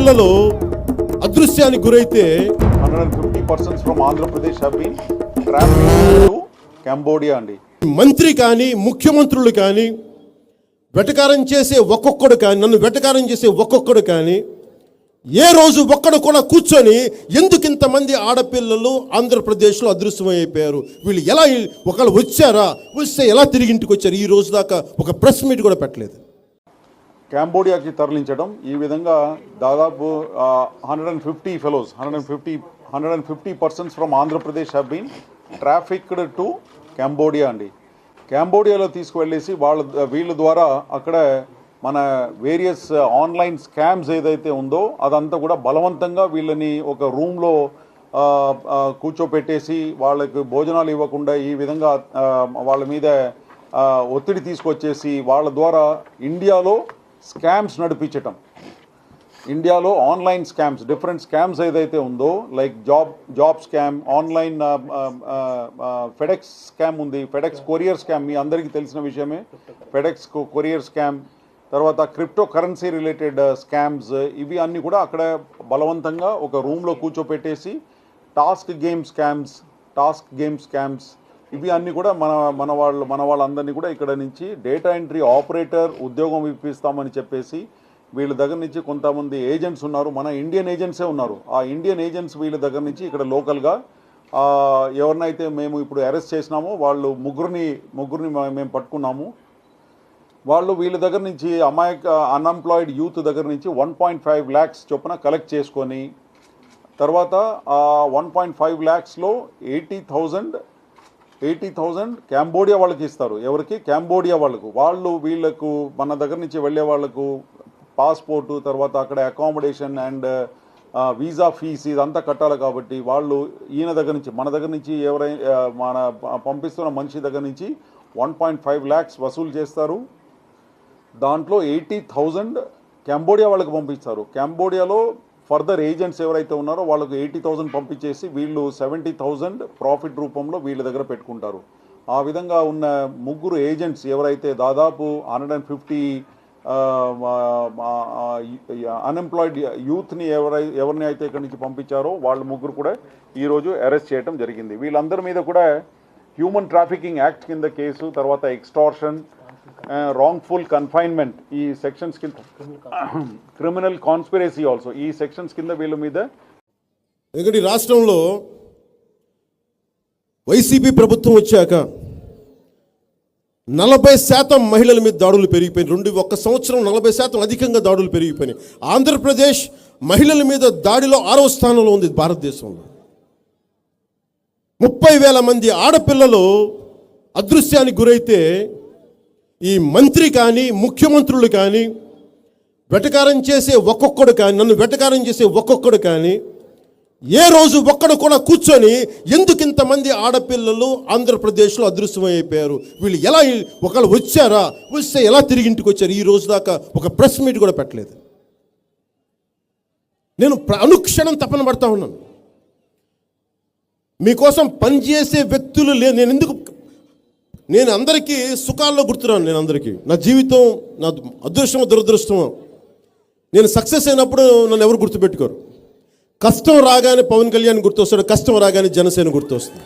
ఆడపిల్లలు అదృశ్యానికి గురైతే 150 persons from Andhra Pradesh have been trafficked to Cambodia అండి. మంత్రి కానీ ముఖ్యమంత్రులు కానీ వెటకారం చేసే ఒక్కొక్కడు కానీ నన్ను వెటకారం చేసే ఒక్కొక్కడు కానీ ఏ రోజు ఒక్కడు కూడా కూర్చొని ఎందుకు ఇంతమంది ఆడపిల్లలు ఆంధ్రప్రదేశ్లో అదృశ్యమైపోయారు? వీళ్ళు ఎలా ఒకళ్ళు వచ్చారా? వస్తే ఎలా తిరిగి ఇంటికి వచ్చారు? ఈ రోజు దాకా ఒక ప్రెస్ మీట్ కూడా పెట్టలేదు. కాంబోడియాకి తరలించడం ఈ విధంగా దాదాపు hundred and fifty fellows hundred and fifty hundred and fifty persons from Andhra Pradesh have been trafficked to Cambodia అండి. కాంబోడియాలో తీసుకువెళ్ళేసి వాళ్ళ వీళ్ళ ద్వారా అక్కడ మన వేరియస్ ఆన్లైన్ స్కామ్స్ ఏదైతే ఉందో అదంతా కూడా బలవంతంగా వీళ్ళని ఒక రూమ్లో కూర్చోపెట్టేసి వాళ్ళకి భోజనాలు ఇవ్వకుండా ఈ విధంగా వాళ్ళ మీద ఒత్తిడి తీసుకొచ్చేసి వాళ్ళ ద్వారా ఇండియాలో స్కామ్స్ నడిపించటం. ఇండియాలో ఆన్లైన్ స్కామ్స్ డిఫరెంట్ స్కామ్స్ ఏదైతే ఉందో like job job scam online FedEx scam ఉంది. ఫెడెక్స్ కొరియర్ స్కామ్ మీ అందరికీ తెలిసిన విషయమే. ఫెడెక్స్ కొరియర్ స్కామ్ తర్వాత క్రిప్టో కరెన్సీ రిలేటెడ్ స్కామ్స్ ఇవి అన్నీ కూడా అక్కడ బలవంతంగా ఒక రూమ్లో కూర్చోపెట్టేసి task game scams task game scams ఇవి అన్నీ కూడా మన మన వాళ్ళు మన వాళ్ళందరినీ కూడా ఇక్కడ నుంచి డేటా ఎంట్రీ ఆపరేటర్ ఉద్యోగం ఇప్పిస్తామని చెప్పేసి వీళ్ళ దగ్గర నుంచి కొంతమంది ఏజెంట్స్ ఉన్నారు. మన ఇండియన్ ఏజెంట్సే ఉన్నారు. ఆ ఇండియన్ ఏజెంట్స్ వీళ్ళ దగ్గర నుంచి ఇక్కడ లోకల్గా ఎవరినైతే మేము ఇప్పుడు అరెస్ట్ చేసినామో వాళ్ళు ముగ్గురిని ముగ్గురిని మేము పట్టుకున్నాము. వాళ్ళు వీళ్ళ దగ్గర నుంచి అమాయక అన్ఎంప్లాయిడ్ యూత్ దగ్గర నుంచి వన్ పాయింట్ ఫైవ్ ల్యాక్స్ చొప్పున కలెక్ట్ చేసుకొని తర్వాత ఆ one point five ల్యాక్స్లో eighty thousand eighty thousand Cambodia వాళ్ళకి ఇస్తారు. ఎవరికి? క్యాంబోడియా వాళ్ళకు. వాళ్ళు వీళ్ళకు మన దగ్గర నుంచి వెళ్ళే వాళ్ళకు పాస్పోర్టు తర్వాత అక్కడ అకామిడేషన్ అండ్ వీసా ఫీస్ ఇదంతా కట్టాలి కాబట్టి వాళ్ళు ఈయన దగ్గర నుంచి మన దగ్గర నుంచి ఎవరైనా మన పంపిస్తున్న మనిషి దగ్గర నుంచి వన్ పాయింట్ ఫైవ్ ల్యాక్స్ వసూలు చేస్తారు. దాంట్లో ఎయిటీ థౌజండ్ కంబోడియా వాళ్ళకి పంపిస్తారు. కంబోడియాలో ఫర్దర్ ఏజెంట్స్ ఎవరైతే ఉన్నారో వాళ్ళకు ఎయిటీ థౌజండ్ పంపించేసి వీళ్ళు సెవెంటీ థౌజండ్ ప్రాఫిట్ రూపంలో వీళ్ళ దగ్గర పెట్టుకుంటారు. ఆ విధంగా ఉన్న ముగ్గురు ఏజెంట్స్ ఎవరైతే దాదాపు హండ్రెడ్ అండ్ ఫిఫ్టీ అన్ఎంప్లాయిడ్ యూత్ని ఎవరై ఎవరిని అయితే ఇక్కడి నుంచి పంపించారో వాళ్ళ ముగ్గురు కూడా ఈరోజు అరెస్ట్ చేయడం జరిగింది. వీళ్ళందరి మీద కూడా హ్యూమన్ ట్రాఫికింగ్ యాక్ట్ కింద కేసు తర్వాత ఎక్స్టార్షన్ Uh, రాంగ్ఫుల్ కన్ఫైన్మెంట్ ఈ సెక్షన్స్ కింద. క్రిమినల్ కాన్స్పిరసీ ఆల్సో ఈ సెక్షన్స్ కింద వీళ్ళ మీద ఎందుకంటే రాష్ట్రంలో వైసీపీ ప్రభుత్వం వచ్చాక నలభై శాతం మహిళల మీద దాడులు పెరిగిపోయినాయి. రెండు ఒక్క సంవత్సరం నలభై శాతం అధికంగా దాడులు పెరిగిపోయినాయి. ఆంధ్రప్రదేశ్ మహిళల మీద దాడిలో ఆరవ స్థానంలో ఉంది భారతదేశంలో. ముప్పై వేల మంది ఆడపిల్లలు అదృశ్యానికి గురైతే ఈ మంత్రి కానీ ముఖ్యమంత్రులు కానీ వెటకారం చేసే ఒక్కొక్కడు కానీ నన్ను వెటకారం చేసే ఒక్కొక్కడు కానీ ఏ రోజు ఒక్కడు కూడా కూర్చొని ఎందుకు ఇంతమంది ఆడపిల్లలు ఆంధ్రప్రదేశ్లో అదృశ్యమైపోయారు? వీళ్ళు ఎలా ఒకళ్ళు వచ్చారా? వస్తే ఎలా తిరిగి ఇంటికి వచ్చారు? ఈ రోజు దాకా ఒక ప్రెస్ మీట్ కూడా పెట్టలేదు. నేను అనుక్షణం తపన పడతా ఉన్నాను. మీకోసం పనిచేసే వ్యక్తులు లే నేను ఎందుకు నేను అందరికీ సుఖాల్లో గుర్తున్నాను నేను అందరికీ. నా జీవితం నా అదృష్టమో దురదృష్టమో. నేను సక్సెస్ అయినప్పుడు నన్ను ఎవరు గుర్తుపెట్టుకోరు. కష్టం రాగానే పవన్ కళ్యాణ్ గుర్తొస్తాడు కష్టం రాగానే జనసేన గుర్తొస్తుంది.